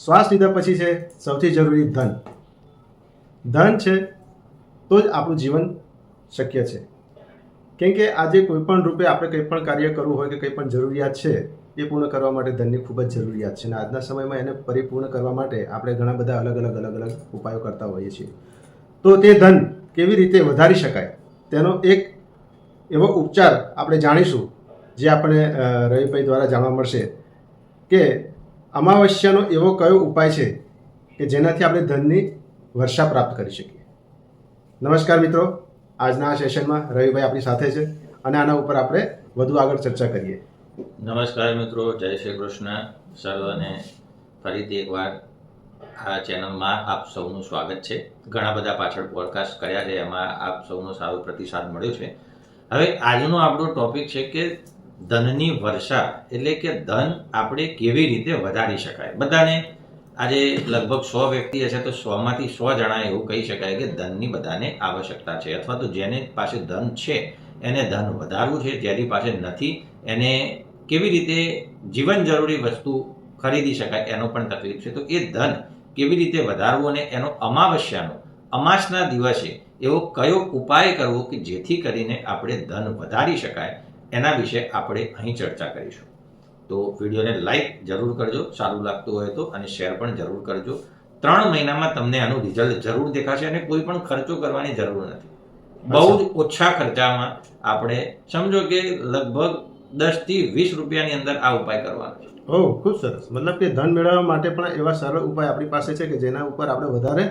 શ્વાસ લીધા પછી છે સૌથી જરૂરી ધન. ધન છે તો જ આપણું જીવન શક્ય છે. કેમ કે આજે કોઈપણ રૂપે આપણે કંઈ પણ કાર્ય કરવું હોય કે કંઈ પણ જરૂરિયાત છે, એ પૂર્ણ કરવા માટે ધનની ખૂબ જ જરૂરિયાત છે. અને આજના સમયમાં એને પરિપૂર્ણ કરવા માટે આપણે ઘણા બધા અલગ અલગ અલગ અલગ ઉપાયો કરતા હોઈએ છીએ. તો તે ધન કેવી રીતે વધારી શકાય? તેનો એક એવો ઉપચાર આપણે જાણીશું, જે આપણે રવિભાઈ દ્વારા જાણવા મળશે કે અમાવસ્યાનો એવો કયો ઉપાય છે કે જેનાથી આપણે ધનની વર્ષા પ્રાપ્ત કરી શકીએ? નમસ્કાર મિત્રો, આજના આ સેશનમાં રવિભાઈ આપણી સાથે છે અને આના ઉપર આપણે વધુ આગળ ચર્ચા કરીએ. નમસ્કાર મિત્રો, જય શ્રી કૃષ્ણ. સર્વને ફરીથી એકવાર આ ચેનલમાં આપ સૌનું સ્વાગત છે. ઘણા બધા પાછળ પોડકાસ્ટ કર્યા છે, એમાં આપ સૌનો સારો પ્રતિસાદ મળ્યો છે. હવે આજનો આપણો ટોપિક છે કે ધનની વર્ષા એટલે કે ધન આપણે કેવી રીતે વધારી શકાય? બધાને આજે લગભગ સો વ્યક્તિ હશે તો સોમાંથી સો જણા એવું કહી શકાય કે ધનની બધાને આવશ્યકતા છે. અથવા તો જેને પાસે ધન છે, એને ધન વધારવું છે, જેની પાસે નથી, એને કેવી રીતે જીવન જરૂરી વસ્તુ ખરીદી શકાય એનો પણ તકલીફ છે. તો એ ધન કેવી રીતે વધારવું અને એનો અમાવસ્યાનો, અમાસના દિવસે એવો કયો ઉપાય કરવો કે જેથી કરીને આપણે ધન વધારી શકાય? એના વિશે આપણે અહીં ચર્ચા કરીશું. તો વિડીયોને લાઈક જરૂર કરજો સારું લાગતું હોય તો અને શેર પણ જરૂર કરજો. ત્રણ મહિનામાં તમને આનું રિઝલ્ટ જરૂર દેખાશે અને કોઈ પણ ખર્ચો કરવાની જરૂર નથી. બહુ જ ઓછા ખર્ચામાં આપણે સમજો કે લગભગ દસથી વીસ રૂપિયાની અંદર આ ઉપાય કરવાનો છે. ઓહ ખૂબ સરસ. મતલબ કે ધન મેળવવા માટે પણ એવા સરળ ઉપાય આપણી પાસે છે કે જેના ઉપર આપણે વધારે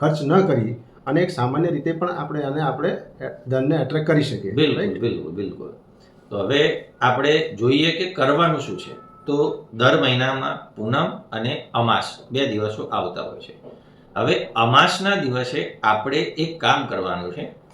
ખર્ચ ન કરીએ અને એક સામાન્ય રીતે પણ આપણે આને આપણે ધનને એટ્રેક્ટ કરી શકીએ બિલકુલ? બિલકુલ બિલકુલ. તો હવે આપણે જોઈએ કે કરવાનું શું છે. તો દર મહિનામાં પૂનમ અને અમાસ બે દિવસો આવતા હોય છે. હવે અમાસના દિવસે આપણે એક કામ કરવાનું છે.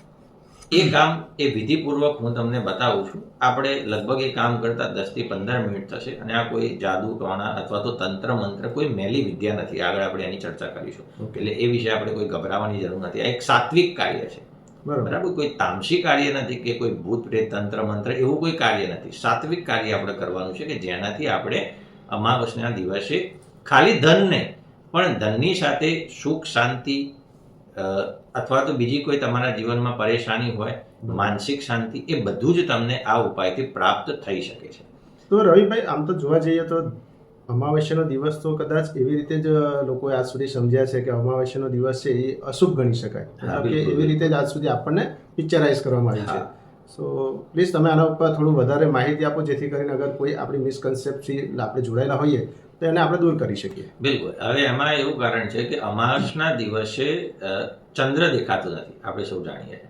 એ કામ એ વિધિપૂર્વક હું તમને બતાવું છું. આપણે લગભગ એ કામ કરતા દસથી પંદર મિનિટ થશે અને આ કોઈ જાદુ ટોણા અથવા તો તંત્ર મંત્ર કોઈ મેલી વિદ્યા નથી. આગળ આપણે એની ચર્ચા કરીશું. એટલે એ વિશે આપણે કોઈ ગભરાવાની જરૂર નથી. આ એક સાત્વિક કાર્ય છે. બરોબર. કોઈ તામસી કાર્ય નથી કે કોઈ ભૂત પ્રેત તંત્ર મંત્ર એવું કોઈ કાર્ય નથી. સાત્વિક કાર્ય આપણે કરવાનું છે કે જેનાથી આપણે અમાવસના દિવસે ખાલી ધનને પણ ધનની સાથે સુખ શાંતિ અથવા તો બીજી કોઈ તમારા જીવનમાં પરેશાની હોય માનસિક શાંતિ એ બધું જ તમને આ ઉપાયથી પ્રાપ્ત થઈ શકે છે. તો રવિભાઈ આમ તો જોવા જઈએ તો અમાવસ્યાનો દિવસ તો કદાચ એવી રીતે જ લોકો આજ સુધી સમજ્યા છે કે અમાવસ્યાનો દિવસ છે એ અશુભ ગણી શકાય. કે એવી રીતે જ આજ સુધી આપણને પિક્ચરાઇઝ કરવામાં આવી છે. સો પ્લીઝ તમે આના ઉપર થોડું વધારે માહિતી આપો જેથી કરીને અગર કોઈ આપણી મિસકન્સેપ્ટથી આપણે જોડાયેલા હોઈએ તો એને આપણે દૂર કરી શકીએ. બિલકુલ. હવે એમાં એવું કારણ છે કે અમાસના દિવસે ચંદ્ર દેખાતો નથી આપણે સૌ જાણીએ.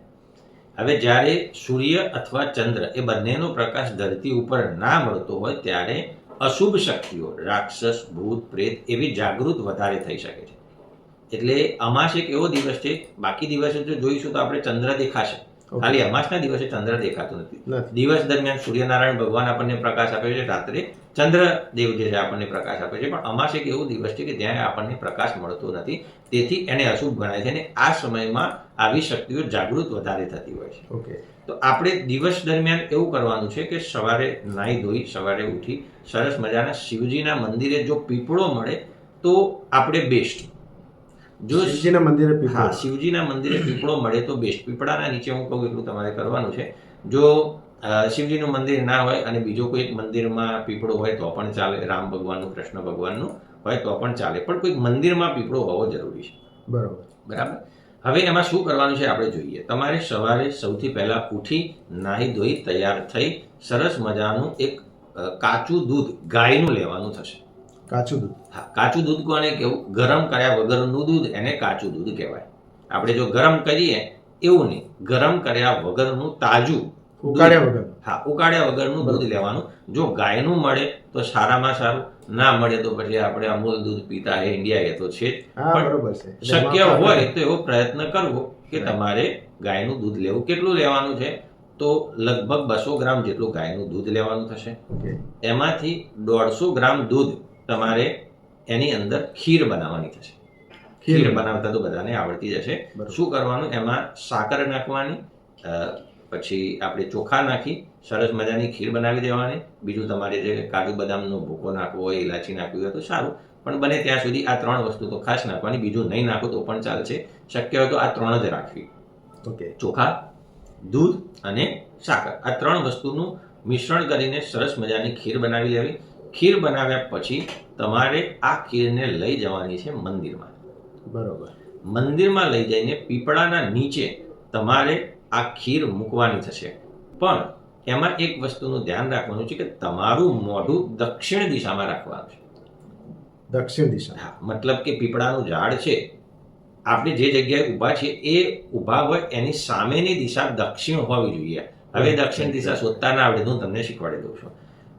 હવે જ્યારે સૂર્ય અથવા ચંદ્ર એ બંનેનો પ્રકાશ ધરતી ઉપર ના મળતો હોય ત્યારે અશુભ શક્તિઓ રાક્ષસ ભૂત પ્રેત એવી જાગૃત વધારે થઈ શકે છે. એટલે અમાસ એક એવો દિવસ છે બાકી દિવસે જો જોઈશું તો આપણે ચંદ્ર દેખાશે. ખાલી અમાસના દિવસે ચંદ્ર દેખાતું નથી. દિવસ દરમિયાન સૂર્યનારાયણ ભગવાન આપણને પ્રકાશ આપે છે રાત્રે ચંદ્રદેવ જે છે આપણને પ્રકાશ આપે છે. પણ અમાસ એક એવો દિવસ છે કે જ્યાં આપણને પ્રકાશ મળતો નથી. તેથી એને અશુભ ગણાય છે. અને આ સમયમાં આવી શક્તિઓ જાગૃત વધારે થતી હોય છે. ઓકે. તો આપણે દિવસ દરમિયાન એવું કરવાનું છે કે સવારે નાહી ધોઈ સવારે ઉઠી સરસ મજાના શિવજીના મંદિરે જો પીપળો મળે તો આપણે બેસ્ટ જો શિવજીના મંદિરે હા શિવજીના મંદિરે પીપળો મળે તો બેસ્ટ પીપળાના નીચે હું કહું એટલું તમારે કરવાનું છે. જો શિવજીનું મંદિર ના હોય અને બીજો કોઈ એક મંદિરમાં પીપળો હોય તો પણ ચાલે રામ ભગવાનનું કૃષ્ણ ભગવાનનું હોય તો પણ ચાલે. પણ કોઈક મંદિરમાં પીપળો હોવો જરૂરી છે. બરાબર. બરાબર? હવે એમાં શું કરવાનું છે આપણે જોઈએ. તમારે સવારે સૌથી પહેલાં ઉઠી નાહી ધોઈ તૈયાર થઈ સરસ મજાનું એક કાચું દૂધ ગાયનું લેવાનું થશે. કાચું દૂધ? હા કાચું દૂધ કોને કેવું ગરમ કર્યા વગરનું દૂધ એને કાચું દૂધ કહેવાય. આપણે જો ગરમ કરીએ એવું નહીં. ગરમ કર્યા વગરનું તાજું. ઉકાળ્યા વગર. હા ઉકાળ્યા વગરનું દૂધ લેવાનું. જો ગાયનું મળે તો સારામાં સારું. ના મળે તો પછી આપણે અમૂલ દૂધ પીતા હે ઇન્ડિયા એ તો છે પણ શક્ય હોય તો એવો પ્રયત્ન કરવો કે તમારે ગાયનું દૂધ લેવું કેટલું લેવાનું છે? તો લગભગ બસો ગ્રામ જેટલું ગાયનું દૂધ લેવાનું થશે. એમાંથી દોઢસો ગ્રામ દૂધ તમારે એની અંદર ખીર બનાવવાની થશે. ખીર બનાવતા તો બધાને આવડતી જશે શું કરવાનું? એમાં સાકર નાખવાની પછી આપણે ચોખા નાખી સરસ મજાની ખીર બનાવી દેવાની. બીજું તમારે જે કાજુ બદામનો ભૂકો નાખવો હોય ઇલાચી નાખવી હોય તો સારું. પણ બને ત્યાં સુધી આ ત્રણ વસ્તુ તો ખાસ નાખવાની. બીજું નહીં નાખો તો પણ ચાલશે. શક્ય હોય તો આ ત્રણ જ રાખવી. ઓકે. ચોખા દૂધ અને સાકર. આ ત્રણ વસ્તુનું મિશ્રણ કરીને સરસ મજાની ખીર બનાવી લેવી. ખીર બનાવ્યા પછી તમારે આ ખીરને લઈ જવાની છે મંદિરમાં. બરોબર. મંદિરમાં લઈ જઈને પીપળાના નીચે તમારે આ ખીર મૂકવાની થશે. પણ એમાં એક વસ્તુનું ધ્યાન રાખવાનું છે કે તમારું મોઢું દક્ષિણ દિશામાં રાખવાનું છે. દક્ષિણ દિશા. હા મતલબ કે પીપળાનું ઝાડ છે. આપણે જે જગ્યાએ ઊભા છીએ એ ઊભા હોય એની સામેની દિશા દક્ષિણ હોવી જોઈએ. હવે દક્ષિણ દિશા શોધતા ના આવડે હું તમને શીખવાડી દઉં છું.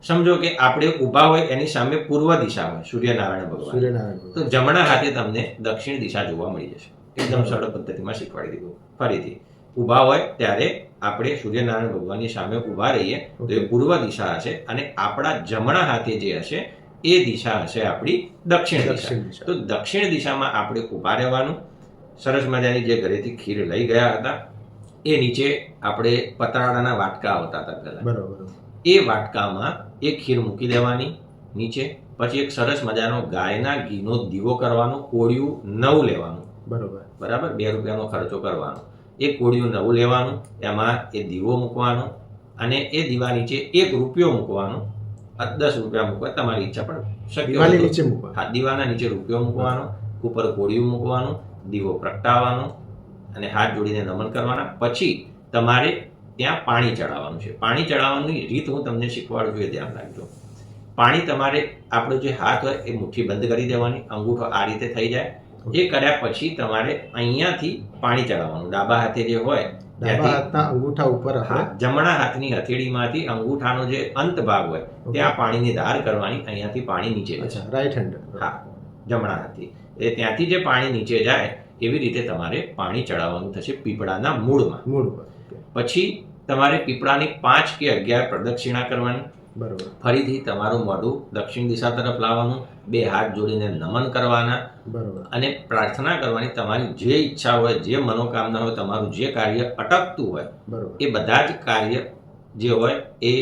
સમજો કે આપણે ઊભા હોય એની સામે પૂર્વ દિશા હોય સૂર્યનારાયણ ભગવાન. સૂર્યનારાયણ તો જમણા હાથે તમને દક્ષિણ દિશા જોવા મળી જશે. એકદમ સરળ પદ્ધતિમાં શીખવાડી દીધું. ફરીથી. ઊભા હોય ત્યારે આપણે સૂર્યનારાયણ ભગવાનની સામે ઊભા રહીએ તો એ પૂર્વ દિશા હશે અને આપણા જમણા હાથે જે હશે એ દિશા હશે આપણી દક્ષિણ દિશા. તો દક્ષિણ દિશામાં આપણે ઊભા રહેવાનું. સરસ મજાની જે ઘરેથી ખીર લઈ ગયા હતા એ નીચે આપણે પતરાળાના વાટકા આવતા હતા પહેલાં. બરાબર. એ વાટકામાં એ ખીર મૂકી દેવાની નીચે પછી એક સરસ મજાનો ગાયના ઘીનો દીવો કરવાનો કોળિયું નવ લેવાનું. બરાબર. બરાબર? બે રૂપિયાનો ખર્ચો કરવાનો. એ કોળિયું નવું લેવાનું એમાં એ દીવો મૂકવાનો અને એ દીવા નીચે એક રૂપિયો મૂકવાનો. દસ રૂપિયા મૂકવા તમારી ઈચ્છા પણ શક્ય નીચે મૂકવા. હા દીવાના નીચે રૂપિયો મૂકવાનો ઉપર કોળિયું મૂકવાનું દીવો પ્રગટાવવાનો અને હાથ જોડીને નમન કરવાના. પછી તમારે ત્યાં પાણી ચડાવવાનું છે. પાણી ચડાવવાની રીત હું તમને શીખવાડું છું એ ધ્યાન રાખજો. પાણી તમારે આપણો જે હાથ હોય એ મુઠ્ઠી બંધ કરી દેવાની અંગૂઠો આ રીતે થઈ જાય. એ કર્યા પછી તમારે અહીંયાથી પાણી ચડાવવાનું. ડાબા હાથે જે હોય ડાબા હાથના અંગૂઠા ઉપર હા જમણા હાથની હથેળીમાંથી અંગૂઠાનો જે અંત ભાગ હોય ત્યાં પાણીની ધાર કરવાની અહીંયાથી પાણી નીચે અચ્છા રાઈટ હેન્ડ હા જમણા હાથથી. એ ત્યાંથી જે પાણી નીચે જાય એવી રીતે તમારે પાણી ચડાવવાનું થશે પીપળાના મૂળમાં. મૂળ પછી તમારે પીપળાની પાંચ કે અગિયાર પ્રદક્ષિણા કરવાની. બરોબર. ફરીથી તમારું મોઢું દક્ષિણ દિશા તરફ લાવવાનું બે હાથ જોડીને નમન કરવાના બરોબર. અને પ્રાર્થના કરવાની તમારી જે ઈચ્છા હોય જે મનોકામના હોય તમારું જે કાર્ય અટકતું હોય બરોબર. એ બધા જ કાર્ય જે હોય એ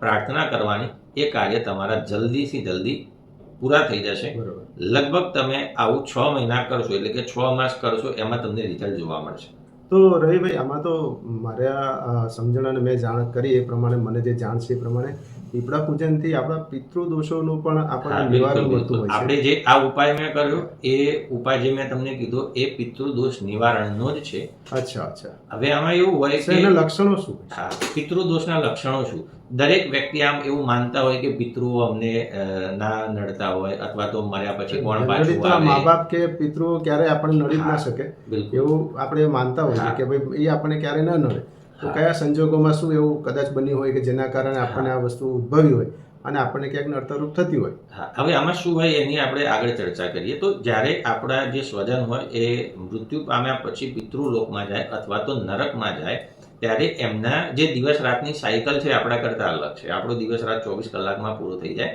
પ્રાર્થના કરવાની એ કાર્ય તમારા જલ્દીથી જલ્દી પૂરા થઈ જશે. લગભગ તમે આવું છ મહિના કરશો એટલે કે છ માસ કરશો એમાં તમને રિઝલ્ટ જોવા મળશે. તો રહી ભાઈ આમાં તો મારા અ, સમજણ અને મેં જાણ કરી એ પ્રમાણે મને જે જાણ છે એ પ્રમાણે પીપળા પૂજનથી આપણા પિતૃ દોષોનું પણ આપણને નિવારણ મળતું હોય આપણે જે આ ઉપાય મેં કર્યો એ ઉપાય જે મેં તમને કીધો એ પિતૃદોષ નિવારણનો જ છે. અચ્છા અચ્છા. હવે આમાં એવું હોય કે એના લક્ષણો શું હા પિતૃદોષના લક્ષણો શું? દરેક વ્યક્તિ આમ એવું માનતા હોય કે પિતૃઓ અમને ના નડતા હોય અથવા તો મર્યા પછી કોણ પાછું આવે. મા બાપ કે પિતૃઓ ક્યારે આપણને નડી ના શકે. એવું આપણે માનતા હોઈએ હા. કે ભાઈ એ આપણને ક્યારે ન નડે. તો કયા સંજોગોમાં શું એવું કદાચ બન્યું હોય કે જેના કારણે આપણને આ વસ્તુ ઉદ્ભવી હોય અને આપણને ક્યાંક નડતરરૂપ થતી હોય. હા. હવે આમાં શું હોય એની આપણે આગળ ચર્ચા કરીએ. તો જ્યારે આપણા જે સ્વજન હોય એ મૃત્યુ પામ્યા પછી પિતૃલોકમાં જાય અથવા તો નરકમાં જાય ત્યારે એમના જે દિવસ રાતની સાયકલ છે આપણા કરતાં અલગ છે. આપણો દિવસ રાત ચોવીસ કલાકમાં પૂરો થઈ જાય.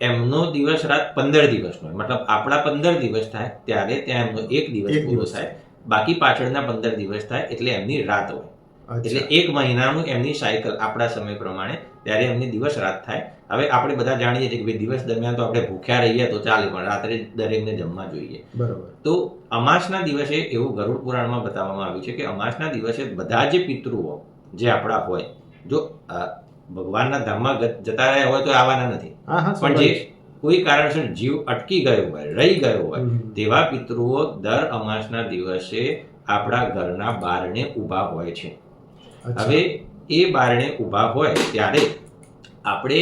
એમનો દિવસ રાત પંદર દિવસનો મતલબ આપણા પંદર દિવસ થાય ત્યારે ત્યાં એમનો એક દિવસ પૂરો. થાય. બાકી પાછળના પંદર દિવસ થાય એટલે એમની રાત હોય. એટલે એક મહિનાનું એમની સાયકલ આપણા સમય પ્રમાણે ત્યારે એમની દિવસ રાત થાય. હવે આપણે બધા જાણીએ છીએ કે દિવસ દરમિયાન તો આપણે ભૂખ્યા રહીએ તો ચાલે પણ રાત્રે દરેકને જમવા જોઈએ. બરોબર. તો અમાસના દિવસે એવું ગરુડ પુરાણમાં બતાવવામાં આવ્યું છે કે અમાસના દિવસે બધા જે પિતૃઓ જે આપણા હોય જો ભગવાનના ધામમાં જતા રહ્યા હોય તો આવવાના નથી. પણ જે. કોઈ કારણસર જીવ અટકી ગયો હોય રહી ગયો હોય તેવા પિતૃઓ દર અમાસના દિવસે આપણા ઘરના બારણે ઊભા હોય છે. હવે એ બારણે ઊભા હોય ત્યારે આપણે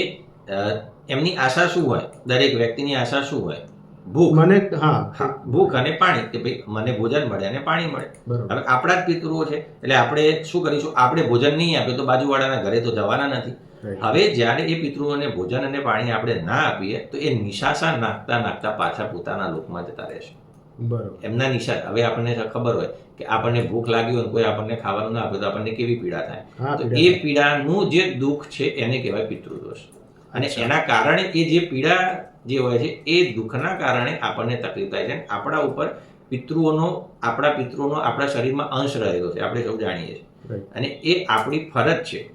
એમની આશા શું હોય? દરેક વ્યક્તિની આશા શું હોય? ભૂખ. મને હા. ભૂખ અને પાણી કે ભાઈ મને ભોજન મળે અને પાણી મળે. હવે આપણા જ પિતૃઓ છે એટલે આપણે શું કરીશું? આપણે ભોજન નહીં આપીએ તો બાજુવાળાના ઘરે તો જવાના નથી. હવે જ્યારે એ પિતૃઓને ભોજન અને પાણી આપણે ના આપીએ તો એ નિશાસા નાખતા નાખતા પાછા પોતાના લોકમાં જતા રહેશે. બરોબર. એમના નિશાસ હવે આપણને ખબર હોય કે આપણને ભૂખ લાગી હોય કોઈ આપણને ખાવાનું ના આપે તો આપણને કેવી પીડા થાય? તો એ પીડાનું જે દુઃખ છે એને કહેવાય પિતૃદોષ. અને એના કારણે એ જે પીડા જે હોય છે એ દુઃખના કારણે આપણને તકલીફ થાય છે આપણા ઉપર પિતૃઓનો આપણા પિતૃઓનો આપણા શરીરમાં અંશ રહેલો છે. આપણે સૌ જાણીએ છીએ. અને એ આપણી ફરજ છે.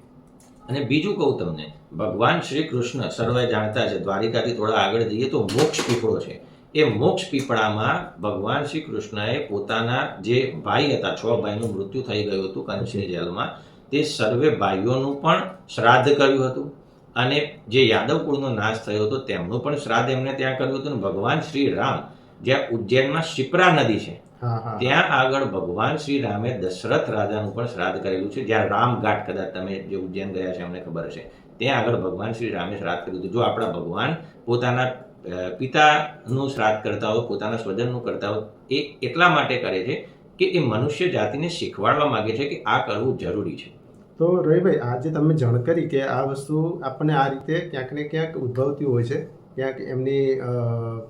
અને બીજું કહું તમને, ભગવાન શ્રી કૃષ્ણ સર્વે જાણતા છે, દ્વારિકાથી થોડા આગળ જઈએ તો મોક્ષ પીપળો છે. એ મોક્ષ પીપળામાં ભગવાન શ્રી કૃષ્ણએ પોતાના જે ભાઈ હતા, છ ભાઈનું મૃત્યુ થઈ ગયું હતું કંસની જેલમાં, તે સર્વે ભાઈઓનું પણ શ્રાદ્ધ કર્યું હતું. અને જે યાદવ કુળનો નાશ થયો હતો, તેમનું પણ શ્રાદ્ધ એમને ત્યાં કર્યું હતું. ભગવાન શ્રી રામ, જ્યાં ઉજ્જૈનમાં શિપ્રા નદી છે ત્યાં આગળ ભગવાન શ્રી રામે દશરથ રાજાનું પણ શ્રાદ્ધ કરેલું છે. જ્યાં રામઘાટ કદાચ તમે જે ઉજ્જૈન ગયા છે અમને ખબર હશે. ત્યાં આગળ ભગવાન શ્રી રામે શ્રાદ્ધ કર્યું હતું. જો આપણા ભગવાન પોતાના પિતાનું શ્રાદ્ધ કરતા હોય પોતાના સ્વજનનું કરતા હોય એ એટલા માટે કરે છે કે એ મનુષ્ય જાતિને શીખવાડવા માંગે છે કે આ કરવું જરૂરી છે. તો રવિભાઈ આજે તમે જાણ કરી કે આ વસ્તુ આપણને આ રીતે ક્યાંક ને ક્યાંક ઉદ્ભવતી હોય છે. ક્યાંક એમની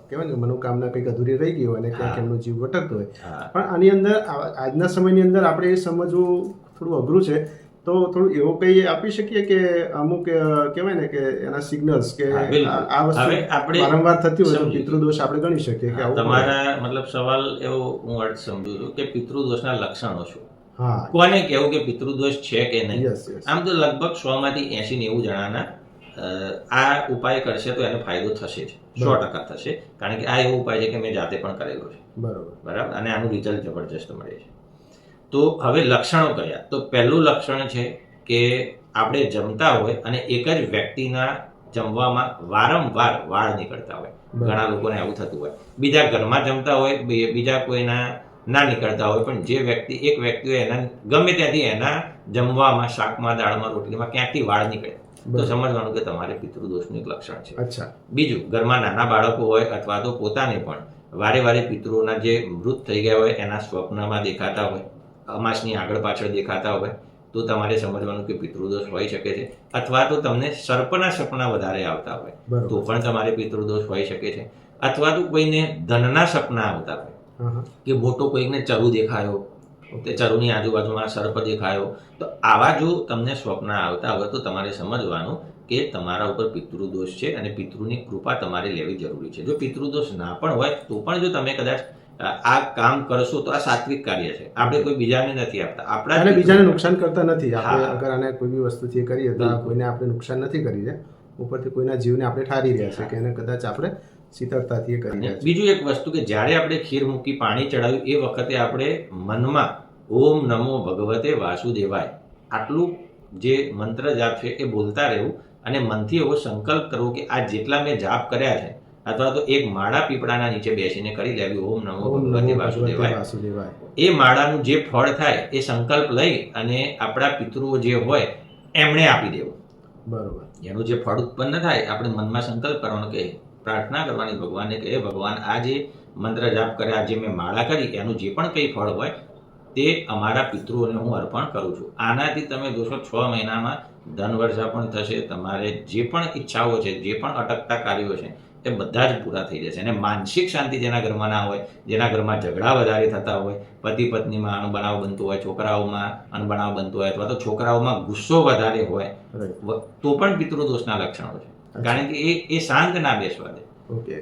કહેવાય ને મનોકામના કંઈક અધૂરી રહી ગઈ હોય અને ક્યાંક. એમનો જીવ ભટકતો હોય. પણ આની અંદર આજના સમયની અંદર આપણે એ સમજવું થોડું અઘરું છે. તો થોડું એવું કંઈ આપી શકીએ કે અમુક કહેવાય ને કે એના સિગ્નલ્સ કે આ વસ્તુ આપણે વારંવાર થતી હોય તો પિતૃદોષ આપણે ગણી શકીએ કે તમારા મતલબ સવાલ એવો હું અર્થ સમજુ છું કે પિતૃદોષના લક્ષણો શું? કોને કેવું કે પિતૃદોષ છે કે નહીં? આમ તો લગભગ સો માંથી એસી નેવું જણાના આ ઉપાય કરશે તો એને ફાયદો થશે જ. સો ટકા થશે. કારણ કે આ એવો ઉપાય છે કે મેં જાતે પણ કરેલો છે. બરાબર. બરાબર? અને આનું રિઝલ્ટ જબરજસ્ત મળે છે. તો હવે લક્ષણો કયા? તો પહેલું લક્ષણ છે કે આપણે જમતા હોય અને એક જ વ્યક્તિના જમવામાં વારંવાર વાળ નીકળતા હોય. ઘણા લોકોને આવું થતું હોય. બીજા ઘરમાં જમતા હોય બીજા કોઈના ના નીકળતા હોય પણ જે વ્યક્તિ એક વ્યક્તિ હોય એના ગમે ત્યાંથી એના જમવામાં શાકમાં દાળમાં રોટલીમાં ક્યાંકથી વાળ નીકળે. તો સમજવાનું કે તમારે પિતૃદોષનું એક લક્ષણ છે. અચ્છા. બીજું ઘરમાં નાના બાળકો હોય અથવા તો પોતાને પણ વારે વારે પિતૃઓના જે મૃત થઈ ગયા હોય એના સ્વપ્નમાં દેખાતા હોય અમાસની આગળ પાછળ દેખાતા હોય તો તમારે સમજવાનું કે પિતૃદોષ હોઈ શકે છે અથવા તો તમને સર્પના સપના વધારે આવતા હોય તો પણ તમારે પિતૃદોષ હોઈ શકે છે. અથવા તો કોઈને ધનના સપના આવતા હોય કે મોટો કોઈને ચરુ દેખાયો તે ચરુની આજુબાજુમાં સર્પ દેખાયો તો આવા જો તમને સ્વપ્ન આવતા હોય તો તમારે સમજવાનું કે તમારા ઉપર પિતૃદોષ છે અને પિતૃની કૃપા તમારે લેવી જરૂરી છે. જો પિતૃદોષ ના પણ હોય તો પણ જો તમે કદાચ આ કામ કરશો તો આ સાત્વિક કાર્ય છે. આપણે કોઈ બીજાને નથી આપતા. આપણા અને બીજાને નુકસાન કરતા નથી. આપણે. અગર આને કોઈ બી વસ્તુથી કરીએ તો કોઈને આપણે નુકસાન નથી કરી રહ્યા. ઉપરથી કોઈના જીવને આપણે ઠારી રહ્યા છે કે એને કદાચ આપણે શીતળતાથી એ કરી રહ્યા બીજું એક વસ્તુ કે જ્યારે આપણે ખીર મૂકી પાણી ચડાવ્યું એ વખતે આપણે મનમાં ઓમ નમો ભગવતે વાસુદેવાય. આટલું જે મંત્ર જાપ છે એ બોલતા રહેવું અને મનથી એવો સંકલ્પ કરવો કે આ જેટલા મેં જાપ કર્યા છે અથવા તો એક માળા પીપળાના નીચે બેસીને કરી લેવી ઓમ નમો ભગવતે વાસુદેવાય. એ માળાનું જે ફળ થાય એ સંકલ્પ લઈ અને આપણા પિતૃઓ જે હોય એમણે આપી દેવું. બરોબર. એનું જે ફળ ઉત્પન્ન થાય આપણે મનમાં સંકલ્પ કરવાનો કે પ્રાર્થના કરવાની ભગવાનને કે ભગવાન આ જે મંત્ર જાપ કર્યા જે મેં માળા કરી એનું જે પણ કંઈ ફળ હોય તે અમારા પિતૃઓને હું અર્પણ કરું છું. આનાથી તમે જોશો છ મહિનામાં ધન વર્ષા પણ થશે તમારે જે પણ ઈચ્છાઓ છે જે પણ અટકતા કાર્યો છે એ બધા જ પૂરા થઈ જશે. અને માનસિક શાંતિ જેના ઘરમાં ના હોય જેના ઘરમાં ઝઘડા વધારે થતા હોય પતિ પત્નીમાં અણબનાવ બનતો હોય છોકરાઓમાં અણબનાવ બનતો હોય અથવા તો છોકરાઓમાં ગુસ્સો વધારે હોય તો પણ પિતૃદોષના લક્ષણો છે. કારણ કે એ એ શાંત ના બેસવા દે.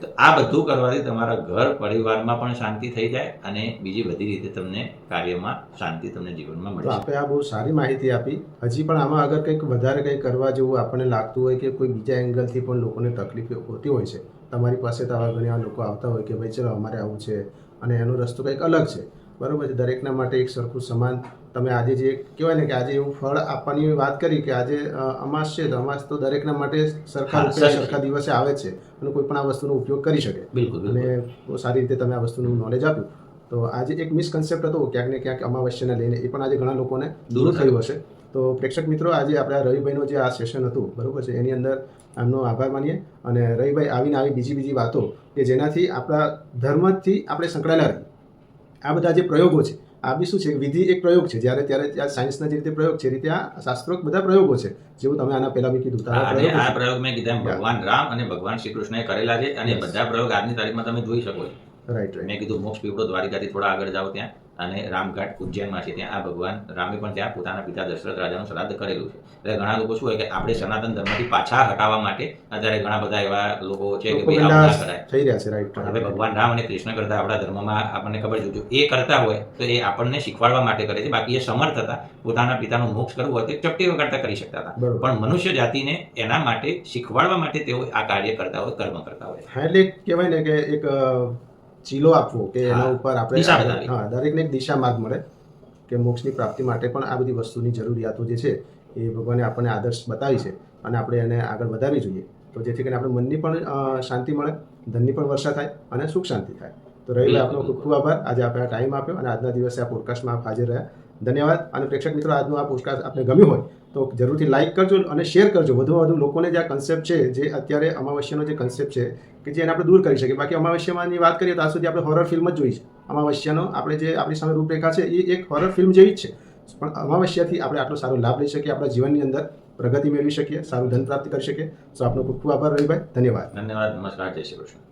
તો આ બધું કરવાથી તમારા ઘર પરિવારમાં પણ શાંતિ થઈ જાય અને બીજી બધી રીતે તમને કાર્યમાં શાંતિ તમને જીવનમાં મળે આપણે આ બહુ સારી માહિતી આપી. હજી પણ આમાં અગર કંઈક વધારે કંઈક કરવા જેવું આપણને લાગતું હોય કે કોઈ બીજા એંગલથી પણ લોકોને તકલીફ હોતી હોય છે તમારી પાસે તો આવા ઘણા લોકો આવતા હોય કે ભાઈ ચલો અમારે આવું છે. અને એનો રસ્તો કંઈક અલગ છે. બરોબર છે. દરેકના માટે એક સરખું સમાન. તમે આજે જે કહેવાય ને કે આજે એવું ફળ આપવાની વાત કરી કે આજે અમાસ છે તો અમાસ તો દરેકના માટે સરખા સરખા દિવસે આવે છે અને કોઈ પણ આ વસ્તુનો ઉપયોગ કરી શકે. બિલકુલ અને બહુ સારી રીતે તમે આ વસ્તુનું નોલેજ આપ્યું. તો આજે એક મિસકન્સેપ્ટ હતો ક્યાંક ને ક્યાંક અમાવસ્યાને લઈને એ પણ આજે ઘણા લોકોને દૂર થયું હશે. તો પ્રેક્ષક મિત્રો આજે આપણા રવિભાઈનો રવિભાઈનું જે આ સેશન હતું બરોબર છે એની અંદર આમનો આભાર માનીએ. અને રવિભાઈ આવીને આવી બીજી બીજી વાતો કે જેનાથી આપણા ધર્મથી આપણે સંકળાયેલા રહીએ. આ બધા જે પ્રયોગો છે આ બી શું છે વિધિ એક પ્રયોગ છે. જ્યારે ત્યારે ત્યાં સાયન્સના જે રીતે પ્રયોગ છે રીતે આ શાસ્ત્રોક બધા પ્રયોગો છે જેવું તમે આના પહેલા બી કીધું. આ અને આ પ્રયોગ મેં કીધા ભગવાન રામ અને ભગવાન શ્રી કૃષ્ણએ કરેલા છે અને બધા પ્રયોગ આજની તારીખમાં તમે જોઈ શકો છો. રાઈટ રાઈટ મેં કીધું મોક્ષ પીપળો દ્વારિકાથી થોડા આગળ જાઓ ત્યાં. અને રામઘાટ ઉજ્જૈનમાં છે. ત્યાં આ ભગવાન રામે પણ ત્યાં પોતાના પિતા દશરથ રાજાનું શ્રાદ્ધ કરેલું છે. એટલે ઘણા લોકો શું હોય કે આપણે સનાતન ધર્મથી પાછા હટાવવા માટે અત્યારે ઘણા બધા એવા લોકો છે કે થઈ રહ્યા છે રાઈટ હવે ભગવાન રામ અને કૃષ્ણ કરતા આપણા ધર્મમાં આપણને ખબર છે જો એ કરતા હોય તો એ આપણને શીખવાડવા માટે કરે છે. બાકી એ સમર્થ હતા. પોતાના પિતાનું મોક્ષ કરવું હોય તો ચપટી વગાડતા કરી શકતા હતા. પણ મનુષ્ય જાતિને એના માટે શીખવાડવા માટે તેઓ આ કાર્ય કરતા હોય કર્મ કરતા હોય. એટલે કહેવાય ને કે એક ચીલો આપવો કે એના ઉપર આપણે. હા દરેકને એક દિશા માર્ગ મળે કે મોક્ષની પ્રાપ્તિ માટે પણ આ બધી વસ્તુની જરૂરિયાતો જે છે એ ભગવાને આપણને આદર્શ બતાવી છે અને આપણે એને આગળ વધારવી જોઈએ. તો જેથી કરીને આપણે મનની પણ શાંતિ મળે ધનની પણ વર્ષા થાય અને સુખ શાંતિ થાય. તો રહી આપનો ખૂબ ખૂબ આભાર. આજે આપણે આ ટાઈમ આપ્યો અને આજના દિવસે આ પોડકાસ્ટમાં આપ હાજર રહ્યા. ધન્યવાદ. અને પ્રેક્ષક મિત્રો, આજનું આ પોસ્ટકાસ્ટ આપને ગમ્યું હોય તો જરૂરથી લાઇક કરજો અને શેર કરજો. વધુમાં વધુ લોકોને જે આ કન્સેપ્ટ છે, જે અત્યારે અમાવસ્યાનો જે કન્સેપ્ટ છે, કે જે એને આપણે દૂર કરી શકીએ. બાકી અમાવસ્યામાંની વાત કરીએ તો આ સુધી આપણે હોરર ફિલ્મ જ જોઈ છે. અમાવસ્યાનો આપણે જે આપણી સામે રૂપરેખા છે, એ એક હોરર ફિલ્મ જેવી જ છે. પણ અમાવસ્યાથી આપણે આટલો સારો લાભ લઈ શકીએ, આપણા જીવનની અંદર પ્રગતિ મેળવી શકીએ, સારું ધન પ્રાપ્ત કરી શકીએ. તો આપનો ખૂબ ખૂબ આભાર રવિભાઈ. ધન્યવાદ. ધન્યવાદ. નમસ્કાર. જય શ્રી કૃષ્ણ.